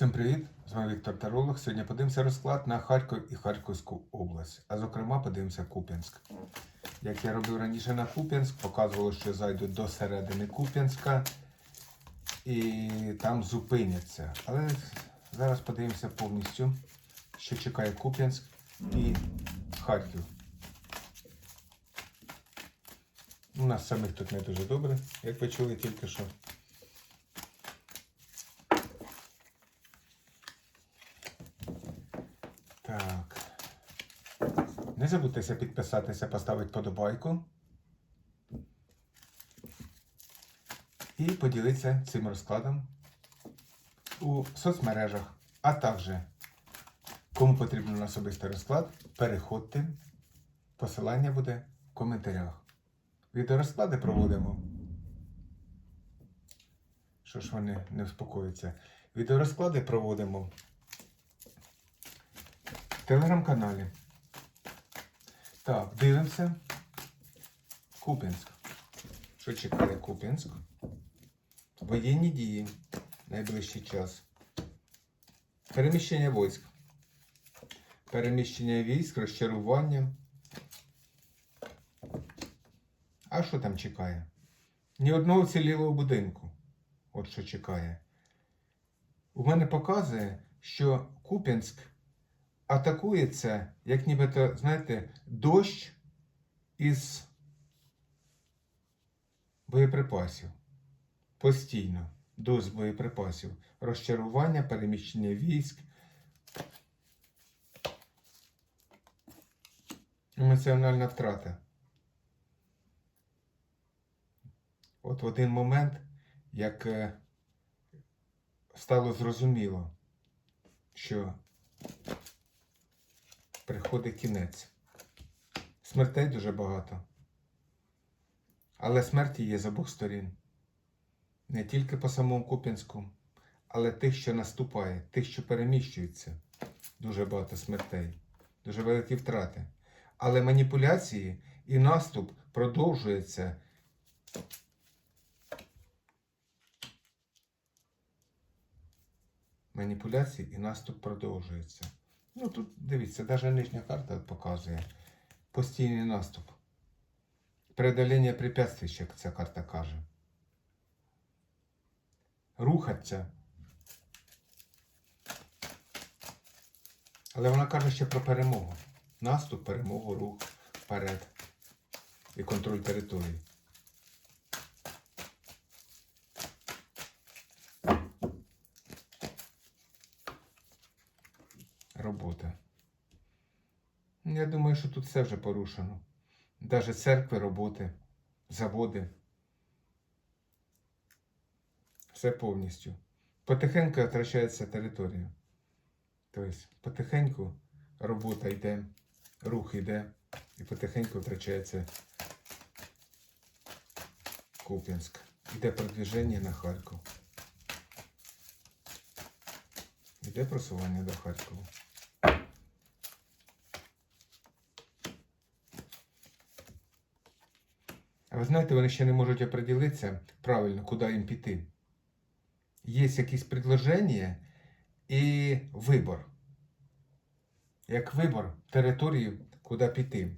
Всім привіт! З вами Віктор Таролог. Сьогодні подивимося розклад на Харків і Харківську область. А зокрема, подивимося Куп'янськ. Як я робив раніше на Куп'янськ, показувало, що зайдуть до середини Куп'янська і там зупиняться. Але зараз подивимося повністю, що чекає Куп'янськ і Харків. У нас самих тут не дуже добре, як ви чули тільки що. Так. Не забудьтеся підписатися, поставити подобайку. І поділитися цим розкладом у соцмережах. А також, кому потрібен особистий розклад, переходьте. Посилання буде в коментарях. Відеорозклади проводимо. Що ж вони не успокоюються? Відеорозклади проводимо в телеграм-каналі. Так, дивимося. Куп'янськ. Що чекає Куп'янськ? Воєнні дії. Найближчий час. Переміщення військ. Переміщення військ, розчарування. А що там чекає? Ні одного цілілого будинку. От що чекає. У мене показує, що Куп'янськ атакується, як нібито, знаєте, дощ із боєприпасів. Постійно. Дощ боєприпасів. Розчарування, переміщення військ. Емоціональна втрата. От в один момент, як е, стало зрозуміло, що приходить кінець. Смертей дуже багато. Але смерті є з обох сторін. Не тільки по самому Куп'янську, але тих, що наступає, тих, що переміщуються. Дуже багато смертей, дуже великі втрати. Але маніпуляції і наступ продовжується. Маніпуляції і наступ продовжується. Ну тут дивіться, навіть нижня карта показує постійний наступ. Преодолення препятствий, як ця карта каже. Рухаться. Але вона каже ще про перемогу. Наступ, перемогу, рух вперед. І контроль території. Робота. Я думаю, що тут все вже порушено. Даже церкви, роботи, заводи. Все повністю. Потихеньку втрачається територія. Тобто, потихеньку робота йде, рух йде, і потихеньку втрачається Куп'янськ. Йде продвіження на Харків. Йде просування до Харкова. Ви знаєте, вони ще не можуть оприділитися правильно, куди їм піти. Є якісь предложення і вибор. Як вибор території, куди піти.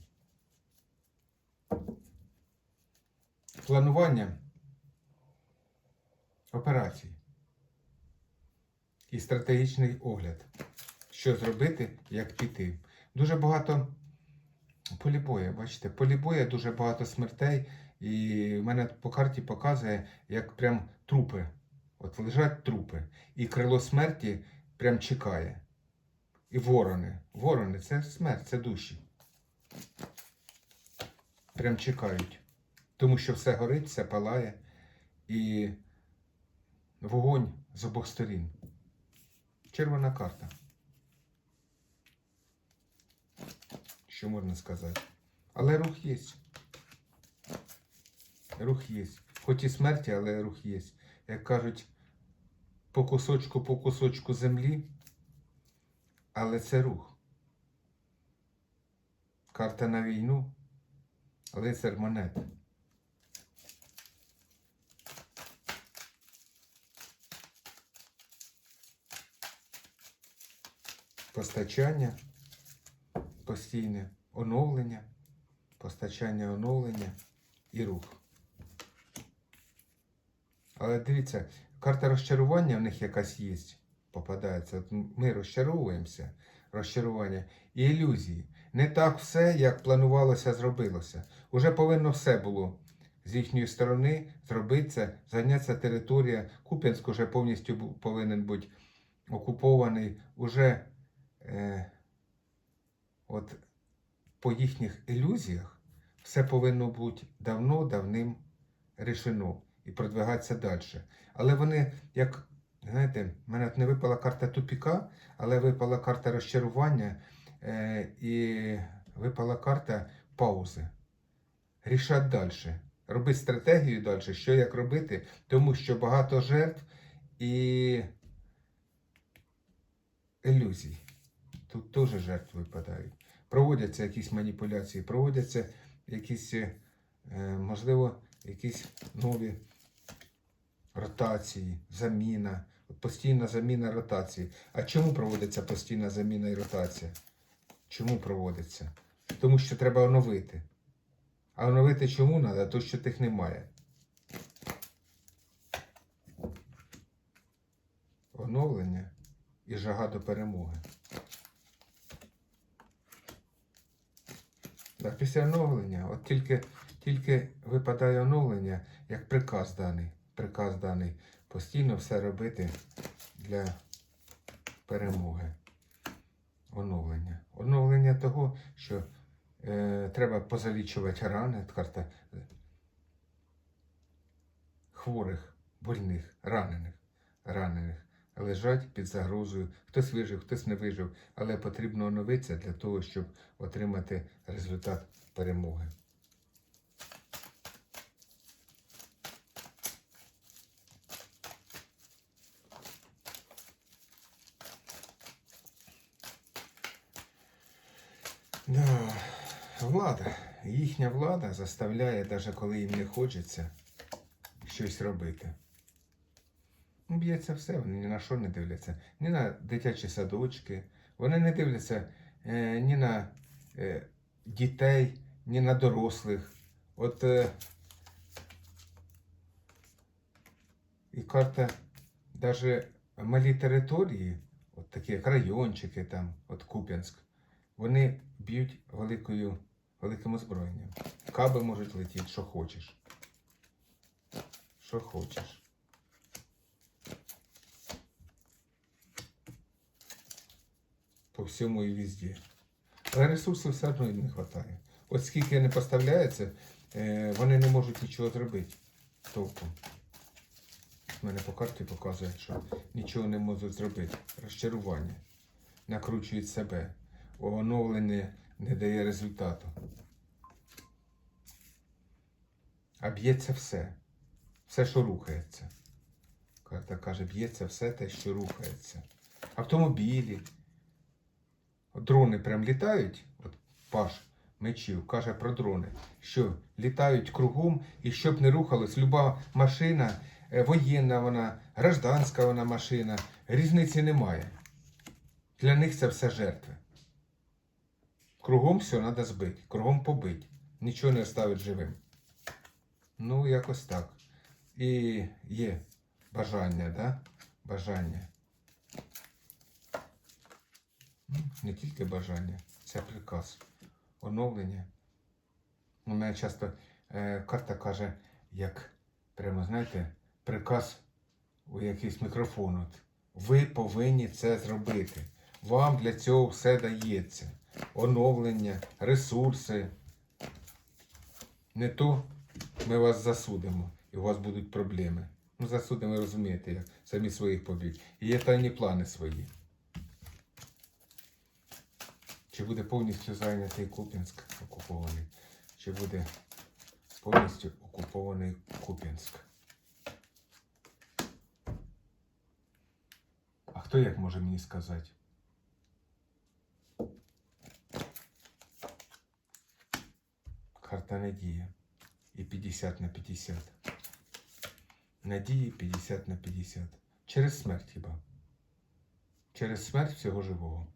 Планування операцій і стратегічний огляд. Що зробити, як піти. Дуже багато полібоя, бачите, полібоя дуже багато смертей. І в мене по карті показує, як прям трупи. От лежать трупи. І крило смерті прям чекає. І ворони. Ворони це смерть, це душі. Прям чекають. Тому що все горить, все палає. І вогонь з обох сторін. Червона карта. Що можна сказати? Але рух є. Рух є. Хоч і смерті, але рух є. Як кажуть, по кусочку, по кусочку землі, але це рух. Карта на війну, лицар монет. постачання постійне, оновлення, постачання оновлення і рух. Але дивіться, карта розчарування в них якась є, попадається. От ми розчаровуємося, розчарування і ілюзії. Не так все, як планувалося, зробилося. Уже повинно все було з їхньої сторони зробитися, зайнятися територія. Куп'янськ уже повністю повинен бути окупований. Уже е, от по їхніх ілюзіях все повинно бути давно, давним рішено і продвигатися далі. Але вони, як, знаєте, в мене от не випала карта тупіка, але випала карта розчарування е, і випала карта паузи. Рішать далі. Робити стратегію далі, що як робити, тому що багато жертв і ілюзій. Тут теж жертви випадають. Проводяться якісь маніпуляції, проводяться якісь, е, можливо, якісь нові ротації, заміна, постійна заміна ротації. А чому проводиться постійна заміна і ротація? Чому проводиться? Тому що треба оновити. А оновити чому треба? То, що тих немає. Оновлення і жага до перемоги. Після оновлення, от тільки, тільки випадає оновлення, як приказ даний. Приказ даний постійно все робити для перемоги. Оновлення. Оновлення того, що е, треба позалічувати рани, карта е, хворих, больних, ранених, ранених. Лежать під загрозою. Хтось вижив, хтось не вижив, але потрібно оновитися для того, щоб отримати результат перемоги. Да, влада. Їхня влада заставляє, навіть коли їм не хочеться, щось робити. Ну, Б'ється все, вони ні на що не дивляться. Ні на дитячі садочки, вони не дивляться е, ні на е, дітей, ні на дорослих. От е, і карта навіть малі території, от такі як райончики, там, от Куп'янськ, вони б'ють великою, великим озброєнням. Каби можуть летіти, що хочеш. Що хочеш. по всьому і везде. Але ресурсів все одно їм не вистачає. От скільки не поставляється, е, вони не можуть нічого зробити толком. У мене по карті показує, що нічого не можуть зробити. Розчарування. Накручують себе. Оновлення не дає результату. А б'ється все. Все, що рухається. Карта каже, б'ється все те, що рухається. Автомобілі, Дрони прям літають, от Паш Мечів каже про дрони, що літають кругом і щоб не рухалось, люба машина, е, воєнна вона, гражданська вона машина, різниці немає. Для них це все жертви. Кругом все треба збити, кругом побити, нічого не оставить живим. Ну, якось так. І є бажання, да? Бажання. Ну, Не тільки бажання, це приказ. Оновлення. У мене часто е, карта каже, як прямо, знаєте, приказ у якийсь мікрофон. От. Ви повинні це зробити. Вам для цього все дається. Оновлення, ресурси. Не то ми вас засудимо і у вас будуть проблеми. Ну, засудимо, розумієте, як самі своїх побіг. І є тайні плани свої. Чи буде повністю зайнятий Куп'янськ окупований? Чи буде повністю окупований Куп'янськ? А хто як може мені сказати? Карта надія. І 50 на 50. Надії 50 на 50. Через смерть хіба? Через смерть всього живого.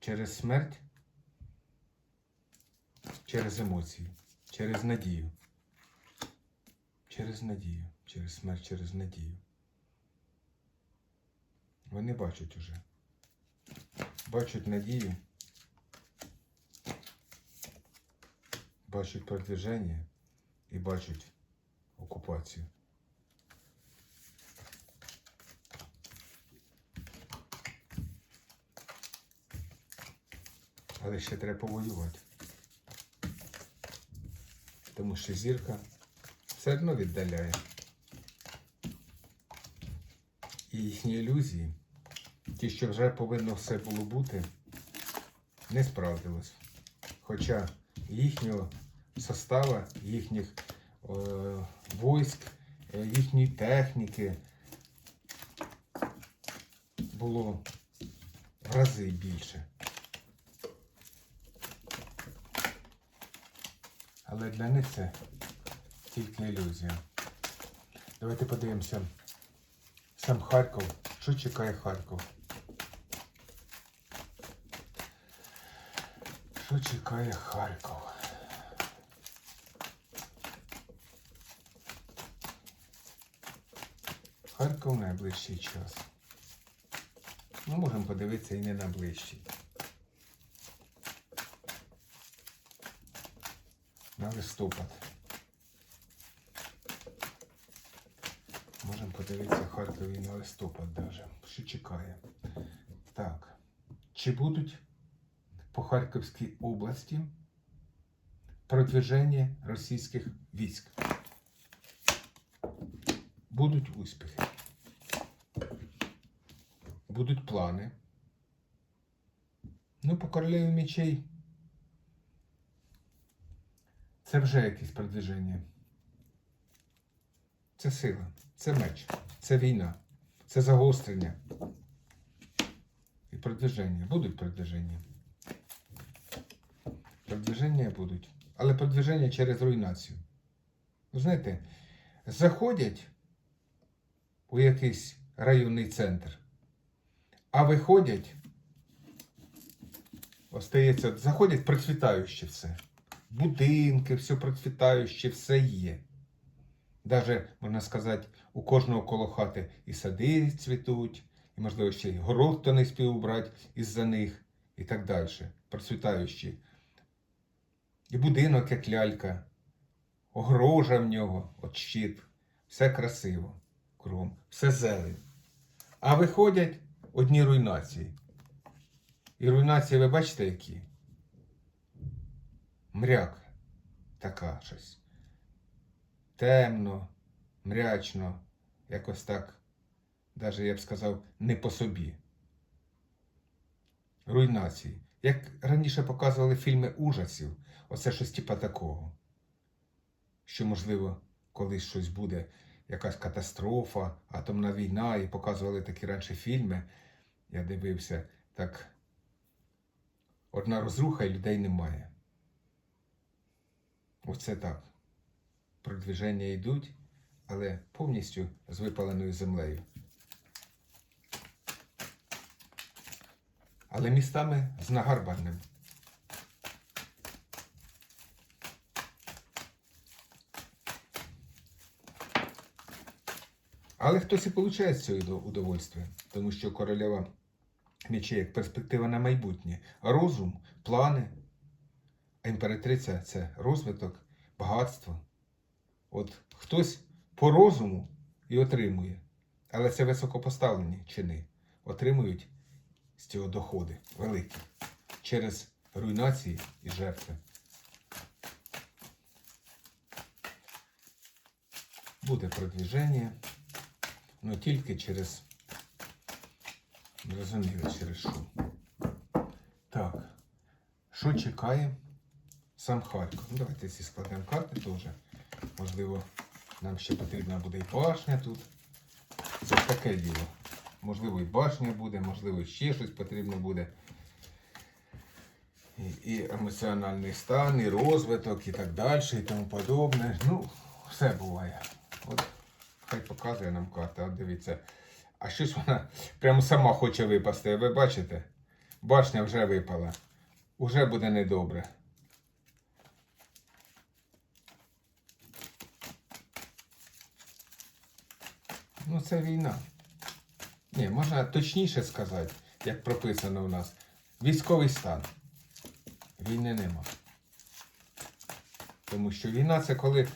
через смерть, через емоції, через надію. Через надію, через смерть, через надію. Вони бачать уже. Бачать надію. Бачать продвиження і бачать окупацію. Але ще треба повоювати. Тому що зірка все одно віддаляє. І їхні ілюзії, ті, що вже повинно все було бути, не справдилось. Хоча їхнього состава, їхніх е, войск, е, їхньої техніки було в рази більше. Але для них це тільки ілюзія. Давайте подивимося. Сам Харків. Що чекає Харків? Що чекає Харків? Харків найближчий час. Ми можемо подивитися і не на ближчий. На листопад. Можемо подивитися Харкові на листопад даже. Що чекає? Так. Чи будуть по Харківській області продвиження російських військ? Будуть успіхи. Будуть плани. Ну, по королеві мечей це вже якесь продвиження. Це сила, це меч, це війна, це загострення. І продвиження. Будуть продвиження. Продвиження будуть. Але продвиження через руйнацію. Ви знаєте, заходять у якийсь районний центр, а виходять, остається, заходять процвітаюче все. Будинки, все процвітаюче, все є. Даже, можна сказати, у кожного коло хати і сади цвітуть, і, можливо, ще й город хто не спів убрати із-за них, і так далі. Процвітаючі. І будинок, як лялька, огорожа в нього, от щит. Все красиво. Кругом, все зелень. А виходять одні руйнації. І руйнації, ви бачите, які? Мряк така щось темно, мрячно, якось так, навіть я б сказав, не по собі. Руйнації. Як раніше показували фільми ужасів, оце щось типа такого. Що, можливо, колись щось буде, якась катастрофа, атомна війна, і показували такі раніше фільми. Я дивився, так одна розруха і людей немає. Оце так продвиження йдуть, але повністю з випаленою землею. Але містами з нагарбаним. Але хтось і получає з цього удов- удовольствия, тому що королева мечей як перспектива на майбутнє, розум, плани, а імператриця це розвиток, багатство. От хтось по розуму і отримує, але це високопоставлені чини отримують з цього доходи великі через руйнації і жертви. Буде продвіження, але тільки через зрозуміло через що. Так, що чекає сам Харків? Ну, давайте ці складемо карти теж. Можливо, нам ще потрібна буде і башня тут. Це таке діло. Можливо, і башня буде, можливо, ще щось потрібно буде. І, і емоціональний стан, і розвиток, і так далі, і тому подобне. Ну, все буває. От хай показує нам карта, от дивіться. А щось вона прямо сама хоче випасти, ви бачите? Башня вже випала. Уже буде недобре. Ну, це війна. Ні, можна точніше сказати, як прописано в нас. Військовий стан. Війни нема. Тому що війна це коли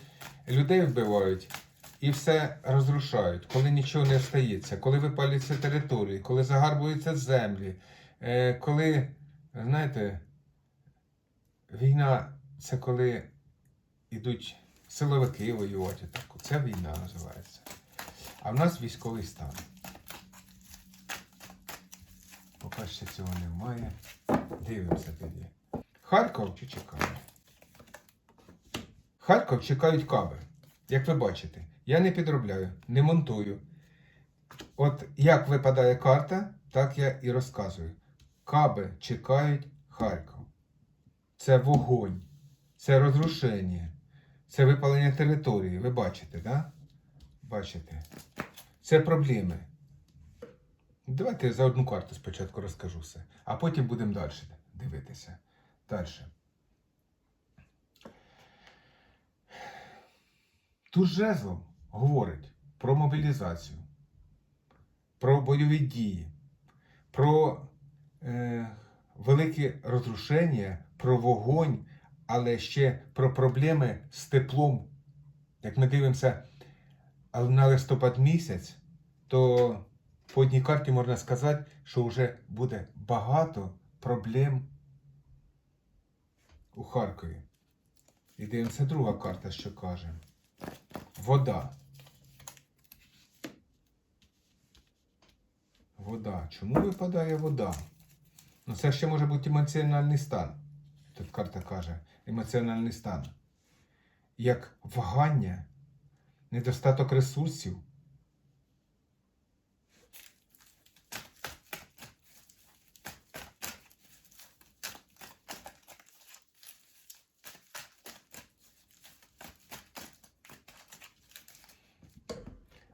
людей вбивають і все розрушають, коли нічого не стається, коли випалюються території, коли загарбуються землі, е, коли, знаєте, війна це коли йдуть силовики воювати. Це війна називається. А в нас військовий стан. Поки ще цього немає. Дивимося тоді. Харків чи чекає? Харків чекають каби. Як ви бачите, я не підробляю, не монтую. От як випадає карта, так я і розказую. Каби чекають Харків. Це вогонь, це розрушення, це випалення території. Ви бачите? Да? Бачите? Це проблеми. Давайте я за одну карту спочатку розкажу все, а потім будемо далі дивитися. Далі. Тут жезлом говорить про мобілізацію, про бойові дії, про е, велике розрушення, про вогонь, але ще про проблеми з теплом. Як ми дивимося на листопад місяць, то по одній карті можна сказати, що вже буде багато проблем у Харкові. І дивимося друга карта, що каже. Вода. Вода. Чому випадає вода? Ну, це ще може бути емоціональний стан. Тут карта каже, емоціональний стан. Як вагання, недостаток ресурсів.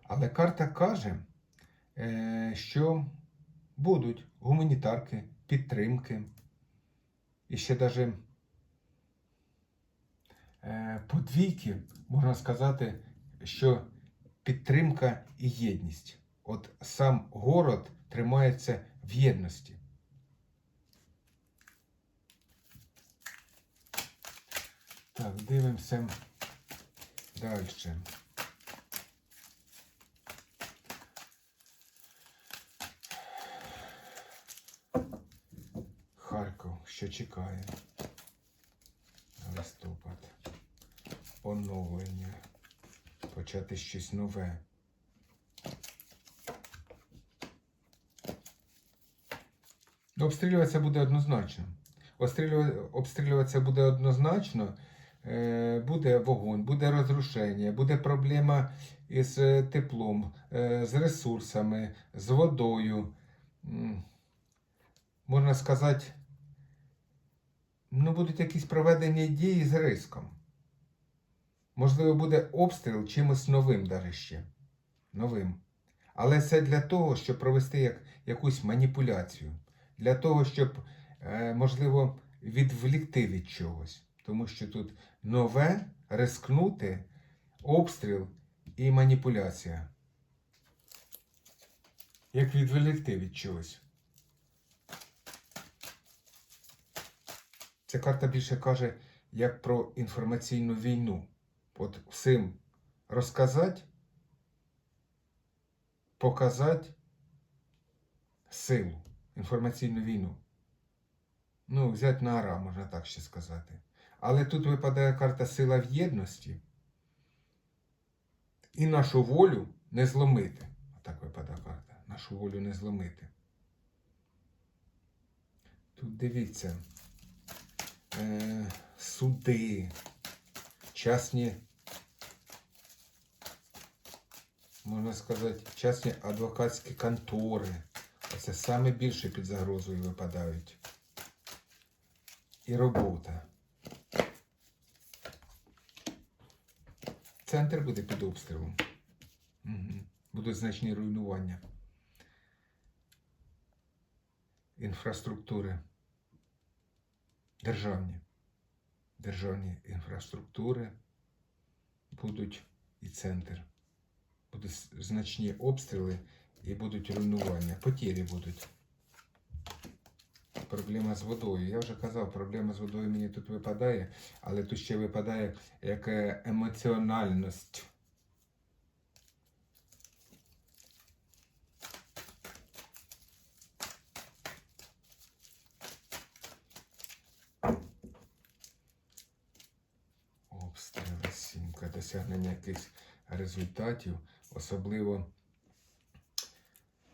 Але карта каже, що будуть гуманітарки, підтримки. І ще навіть подвійки, можна сказати, що підтримка і єдність. От сам город тримається в єдності. Так, дивимося далі. Харків, що чекає? Листопад. Оновлення. Почати щось нове. Обстрілюватися буде однозначно. Обстрілюватися буде однозначно. Е, Буде вогонь, буде розрушення, буде проблема із е, теплом, е, з ресурсами, з водою. Можна сказати, ну, будуть якісь проведені дії з риском. Можливо, буде обстріл чимось новим даже ще. Новим. Але це для того, щоб провести як, якусь маніпуляцію. Для того, щоб, е, можливо, відвлікти від чогось. Тому що тут нове, рискнути, обстріл і маніпуляція. Як відволікти від чогось. Ця карта більше каже як про інформаційну війну. От всім розказати, показати силу, інформаційну війну. Ну, взяти на ара, можна так ще сказати. Але тут випадає карта сила в єдності. І нашу волю не зломити. Отак випадає карта. Нашу волю не зломити. Тут дивіться. Е, суди, частні, можна сказати, частні адвокатські контори. Це саме більше під загрозою випадають. І робота. Центр буде під обстрілом. Будуть значні руйнування. інфраструктури. Державні. Державні інфраструктури будуть і центр. Будуть значні обстріли і будуть руйнування. Потірі будуть. Проблема з водою. Я вже казав, проблема з водою мені тут випадає, але тут ще випадає як е, емоціональність. Обстріли, сімка, досягнення якихось результатів, особливо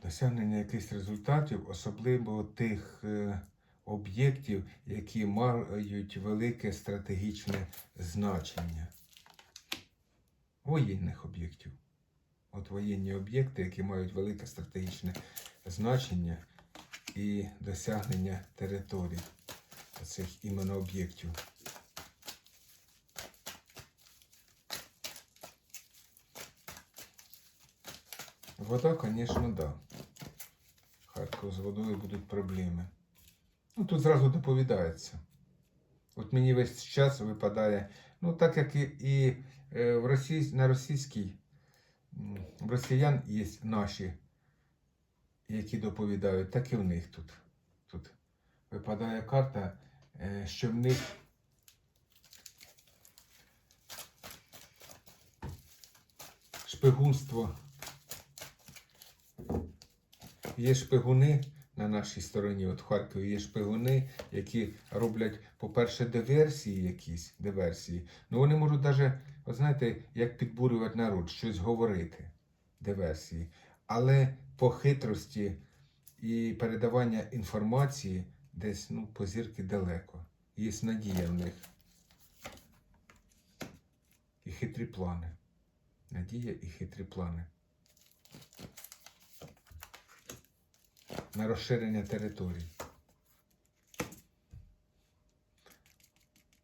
досягнення якихось результатів, особливо тих е, об'єктів, які мають велике стратегічне значення. Воєнних об'єктів. От воєнні об'єкти, які мають велике стратегічне значення і досягнення територій цих іменно об'єктів. Вода, звісно, да. Харків з водою будуть проблеми. Ну, тут зразу доповідається. От мені весь час випадає, ну, так як і, і в Росії, на російській, в росіян є наші, які доповідають, так і в них тут. Тут випадає карта, е, що в них шпигунство Є шпигуни на нашій стороні, от в Харкові є шпигуни, які роблять, по-перше, диверсії якісь, диверсії. Ну вони можуть навіть, от знаєте, як підбурювати народ, щось говорити, диверсії. Але по хитрості і передавання інформації десь ну, позірки далеко. Є надія в них. І хитрі плани. Надія і хитрі плани. На розширення територій.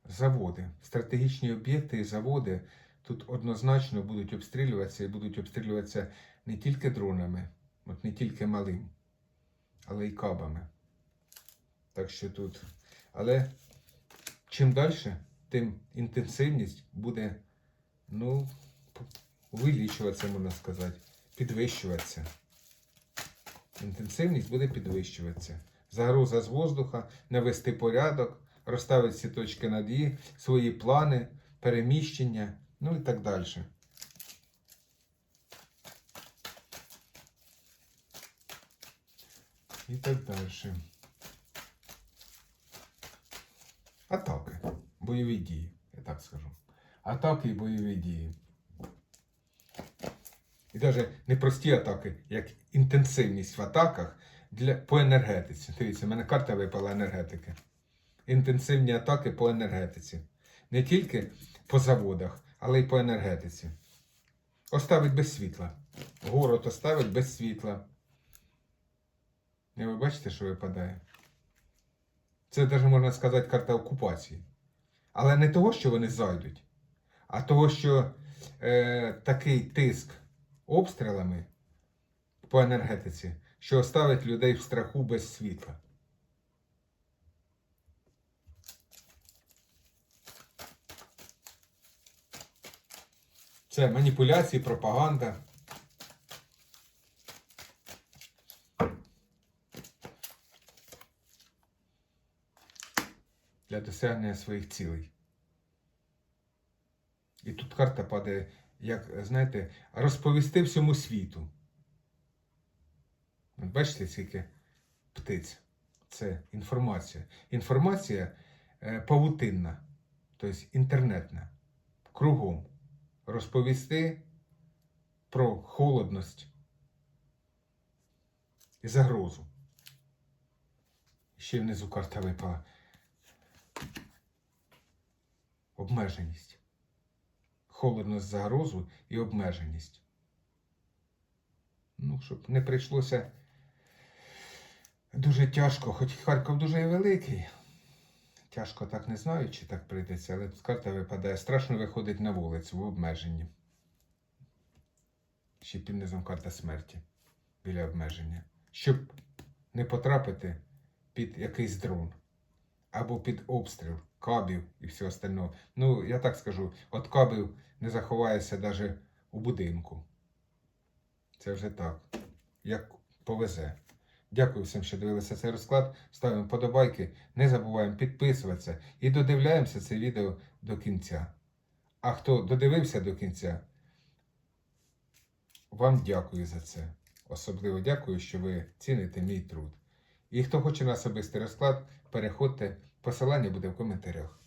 Заводи, стратегічні об'єкти і заводи тут однозначно будуть обстрілюватися і будуть обстрілюватися не тільки дронами, от не тільки малим, але й кабами. Так що тут. Але чим далі, тим інтенсивність буде, ну, увеличуватися, можна сказати, підвищуватися інтенсивність буде підвищуватися. Загроза з воздуха, навести порядок, розставити всі точки над «і», свої плани, переміщення, ну і так далі. І так далі. Атаки. Бойові дії, я так скажу. Атаки і бойові дії. І навіть не прості атаки, як інтенсивність в атаках для, по енергетиці. Дивіться, в мене карта випала енергетики. Інтенсивні атаки по енергетиці. Не тільки по заводах, але й по енергетиці. Оставить без світла. Город оставить без світла. І ви бачите, що випадає? Це навіть можна сказати карта окупації. Але не того, що вони зайдуть, а того, що е, такий тиск обстрілами по енергетиці, що оставить людей в страху без світла. Це маніпуляції, пропаганда. Для досягнення своїх цілей. І тут карта падає, як, знаєте, розповісти всьому світу. Бачите, скільки птиць. Це інформація. Інформація е, павутинна, тобто інтернетна. Кругом. Розповісти про холодність і загрозу. Ще внизу карта випала. Обмеженість. Холодність, загрозу і обмеженість. Ну, щоб не прийшлося дуже тяжко, хоч Харків дуже великий. Тяжко так не знаю, чи так прийдеться, але тут карта випадає. Страшно виходить на вулицю в обмеженні. Ще під низом карта смерті біля обмеження. Щоб не потрапити під якийсь дрон. Або під обстріл кабів і все остальне. Ну, я так скажу, от кабів не заховається навіть у будинку. Це вже так. Як повезе. Дякую всім, що дивилися цей розклад. Ставимо подобайки, не забуваємо підписуватися і додивляємося це відео до кінця. А хто додивився до кінця, вам дякую за це. Особливо дякую, що ви ціните мій труд. І хто хоче на особистий розклад, переходьте, посилання буде в коментарях.